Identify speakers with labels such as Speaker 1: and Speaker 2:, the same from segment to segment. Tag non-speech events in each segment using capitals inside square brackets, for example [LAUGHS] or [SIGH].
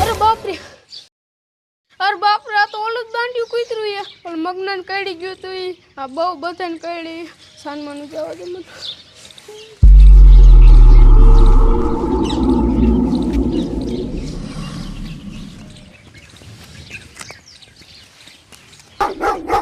Speaker 1: અરે બાપરે અરે બાપરે તો ઓલું જ બાંધ્યું કૂતરું એ પણ મગ્ન કડી ગયું હતું એ આ બહુ બધાને કડી સાનમાનું કહેવા દે મને No, no, no.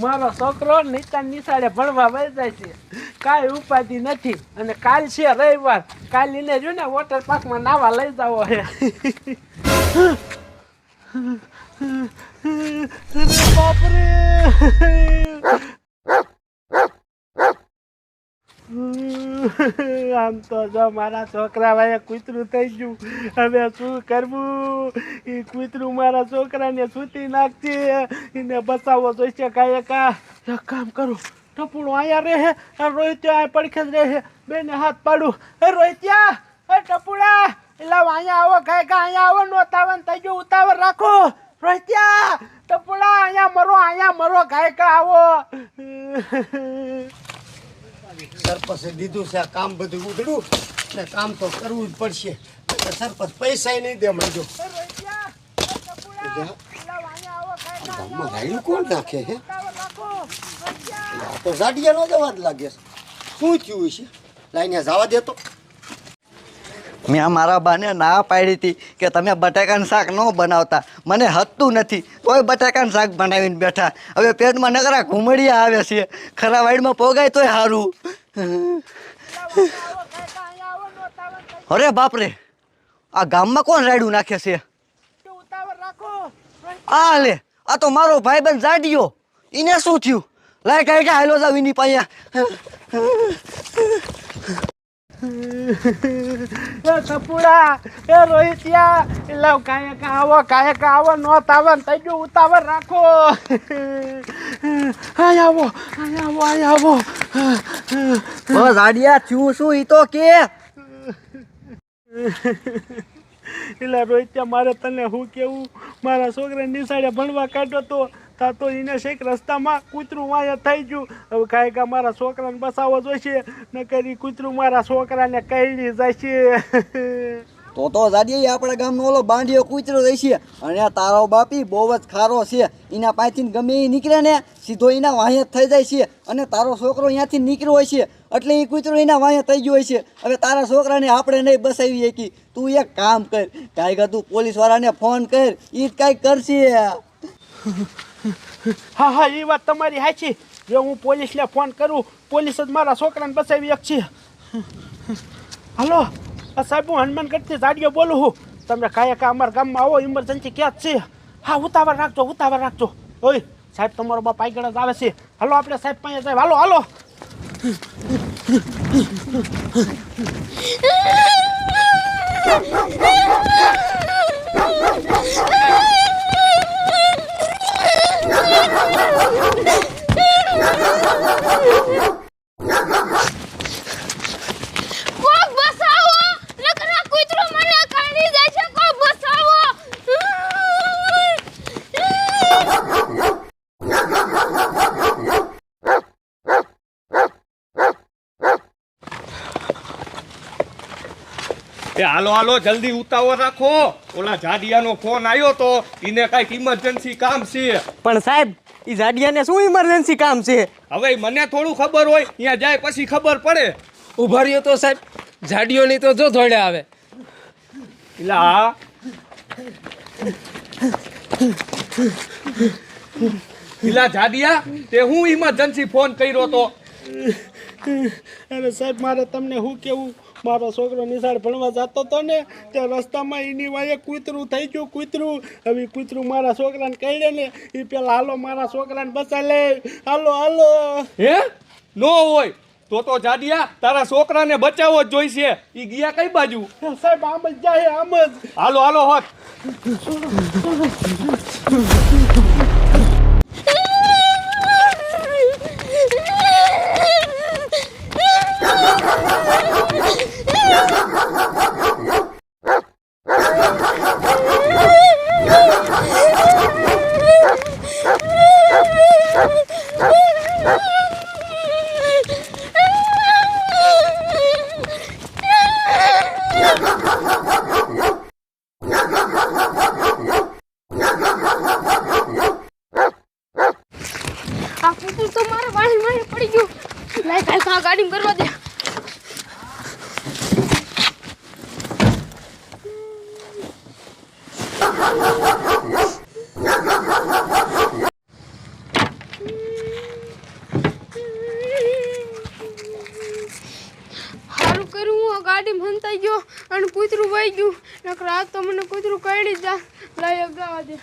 Speaker 1: મારો
Speaker 2: છોકરો નિતાન નિશાળે ભણવા વહી જાય છે. કાંઈ ઉપાધિ નથી. અને કાલ છે રવિવાર. કાલ એને જો ને વોટર પાર્કમાં નાવા લઈ જાવો હે. [LAUGHS] બાપરે! [LAUGHS] આમ તો જો મારા છોકરા ભાઈ કૂતરું થઈ ગયું. હવે શું કરવું? એ કૂતરું મારા છોકરાને સૂતી નાખશે એને બચાવવો જોઈશે કાંઈ કા એક કામ કરું. ટપુડો અહીંયા રહે. રોહિત્યા આ પડખે જ રહે. બેને હાથ પાડું. હે રોહિત્યા એ ટપુડા. એટલે અહીંયા આવો કાંઈ કા અહીંયા આવો. નો તાવન થઈ ગયું. ઉતાવળ રાખો. રોહિત્યા ટપુડા, અહીંયા મરો અહીંયા મરો. કાંઈ કા આવો. [LAUGHS]
Speaker 3: સરપંચે દીધું છે આ કામ બધું ઉધડું ને કામ તો કરવું જ પડશે. સરપંચ પૈસા નહીં દે માંડ્યો ગામમાં રાયડું કોણ નાખે હે?
Speaker 2: આ તો રોહિત્યા
Speaker 3: નો જવા જ લાગે શું થયું છે લાઈને જવા દેતો
Speaker 4: મેં મારા બાને ના પાડી હતી કે તમે બટાકાનું શાક ન બનાવતા. મને હતું નથી. કોઈ બટાકાનું શાક બનાવીને બેઠા. હવે પેટમાં નકરા ઘૂમડિયા આવે છે. ખરા વાઈડમાં પોગાય તોય સારું અરે બાપરે, આ ગામમાં કોણ રાયડું નાખે છે? આ લે, આ તો મારો ભાઈબંધ જાડીયો. એને શું થયું? લાય કાંઈ હાલો જાવ એની પાસે [LAUGHS]
Speaker 2: એ ટપુડા એ રોહિત્યા લાવ કાંઈ કા આવો કાંઈ કા આવો નો તાવન થઈ ગયું ઉતાવળ રાખો. [LAUGHS] આય આવો આય આવો આય આવો.
Speaker 4: બસ જાડિયા થયું શું ઈ તો કે? [LAUGHS]
Speaker 2: એટલે રોહિત્યા મારે તને હું કેવું? મારા છોકરાને નિશાળે ભણવા કાઢ્યો તો તા તો એને શેક રસ્તામાં કૂતરું વાયા થઈ ગયું. હવે કાંઈ કા મારા છોકરાને બસાવો જોઈશે ન કરી કૂતરું મારા છોકરાને કઈડી જશે.
Speaker 4: તો તો જાડીએ આપણા ગામનો ઓલો બાંધીયો કૂતરો રહેશે. અને આ તારો બાપી બહુ જ ખારો છે. એના પાસેથી ગમે એ નીકળે ને, સીધો એના વાંહે થઈ જાય છે. અને તારો છોકરો અહીંયાથી નીકળ્યો હોય છે. એટલે એ કૂતરો એના વાયા થઈ ગયો છે. હવે તારા છોકરાને આપણે નહીં બસાવી શકી તું એક કામ કર. કાંઈક તું પોલીસવાળાને ફોન કર. એ જ કાંઈક કરશે. [LAUGHS]
Speaker 2: હા હા એ વાત તમારી સાચી. જો હું પોલીસને ફોન કરું, પોલીસ જ મારા છોકરાને બસાવી એક છે [LAUGHS] હાલો સાહેબ, હું હનુમાન કરતી જાડીઓ બોલું છું. તમે કાંઈ કા અમારા ગામમાં આવો ઇમરજન્સી ક્યાં છે? હા, ઉતાવળ રાખજો ઉતાવળ રાખજો. ઓય, સાહેબ, તમારો બાપ આગળ જ આવે છે. હાલો, આપણે સાહેબ પાસે જાય. હાલો હાલો.
Speaker 1: Ah! [LAUGHS]
Speaker 5: એ હાલો હાલો જલ્દી ઉતાવળ રાખો. ઓલા જાડિયાનો ફોન આવ્યો તો એને કાંઈક ઇમરજન્સી કામ છે.
Speaker 6: પણ સાહેબ એ જાડિયાને શું ઇમરજન્સી કામ છે?
Speaker 5: હવે મને થોડું ખબર હોય ત્યાં જાય પછી ખબર પડે.
Speaker 6: ઊભા રહ્યો તો સાહેબ જાડિયોની તો જો ધોડે આવે.
Speaker 5: એટલે હા પેલા જાડિયા તે હું ઇમરજન્સી ફોન કર્યો તો?
Speaker 2: અરે સાહેબ મારે તમને શું કેવું? મારો છોકરો નિશાળ ભણવા જતો હતો ને ત્યાં રસ્તામાં એની વાયે કૂતરું થઈ ગયું કૂતરું. હવે કૂતરું મારા છોકરાને કહીડે ને એ પેલા હાલો મારા છોકરાને બચાવી લે. હાલો હાલો.
Speaker 5: હે? નો હોય. તો તો જાડિયા તારા છોકરાને બચાવવો જ જોઈશે. ઈ ગયા કઈ બાજુ?
Speaker 2: સાહેબ આમ જ જાય આમ જ.
Speaker 5: હાલો હાલો હોત. [LAUGHS]
Speaker 1: આ કુકુર તો મારા વાળી મારી પડી ગયું. લાઈ કાલ ગાડી કરવા દે. નકર આ તો મને કૂતરું કરડી જા. લઈ અગાવા દે.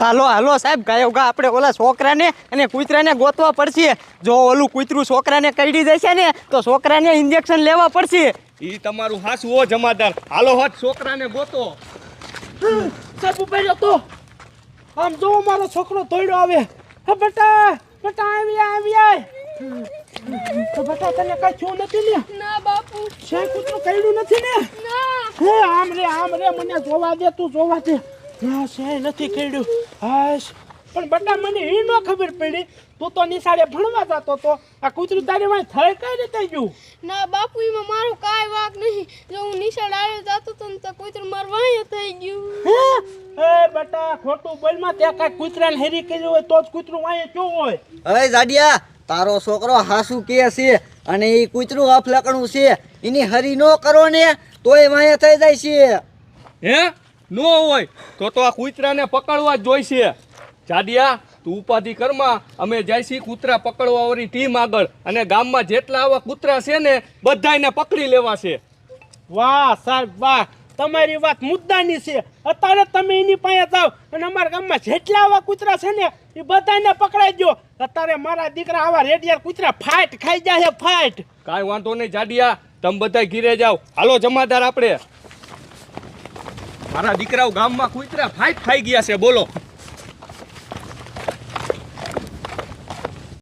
Speaker 7: હાલો હાલો સાહેબ ગાયો ગા આપણે ઓલા છોકરાને અને કૂતરાને ગોતવા પડશે. જો ઓલું કૂતરું છોકરાને કરડી જશે ને તો છોકરાને ઇન્જેક્શન લેવા પડશે.
Speaker 5: ઈ તમારું હાસુ હો જમાદાર. હાલો હાથ છોકરાને ગોતો.
Speaker 2: સાહેબ ઊભા જતો તો. આમ જો મારો છોકરો તોડ્યો આવે. હે બેટા બેટા આવી આવી આય. તો બેટા તને કઈ થયું નથી ને?
Speaker 1: ના બાપુ.
Speaker 2: છે કૂતરું કઈડું નથી ને?
Speaker 1: ના.
Speaker 2: હે આમ રે આમ રે મને જોવા દે તું જોવા દે. ના છે નથી કઈડું હાશ પણ બટા મને એ ન ખબર પડી. તું તો નિશાળે ભણવા જતો તો. આ કૂતરું તારી વાય થઈ કઈ રીતે ગયું?
Speaker 1: ના બાપુ એમાં મારો કાંઈ વાક નહીં. જો હું નિશાળ આવ્યો જતો તો ને તો કૂતરું મારું વાય થઈ ગયું.
Speaker 2: હે? એ બટા ખોટું બોલમાં ત્યાં કાંઈ કૂતરાને હેરી કર્યું હોય તો જ કૂતરું વાય કેવું હોય.
Speaker 4: હે જાડિયા તારો છોકરો હાસુ કે છે અને એ કૂતરું અફલકણું છે એની હરી નો કરો ને તોય વાંહે થઈ જાય છે.
Speaker 5: હે? નો હોય તો તો આ કૂતરાને પકડવા જ જોઈશે. જાડિયા તું ઉપાધિ કરમાં અમે જઈશી કૂતરા પકડવા વાળી ટીમ આગળ અને ગામમાં જેટલા આવા કૂતરા છે ને બધાયને પકડી લેવા છે.
Speaker 2: વાહ સાહેબ વાહ. તમારી વાત મુદ્દાની છે. અત્યારે તમે એની પાસે જાઓ અને અમારા ગામમાં જેટલા આવા કૂતરા છે ને એ બધાને પકડાઈ દો અત્યારે મારા દીકરા આવા રેડિયા કૂતરા ફાઇટ ખાઈ જાય ફાઇટ
Speaker 5: કાંઈ વાંધો નહીં, જાડિયા. તમે બધા ઘીરે જાઓ. હાલો, જમાદાર આપણે. મારા દીકરાઓ ગામમાં કૂતરા ફાઇટ ખાઈ ગયા છે, બોલો.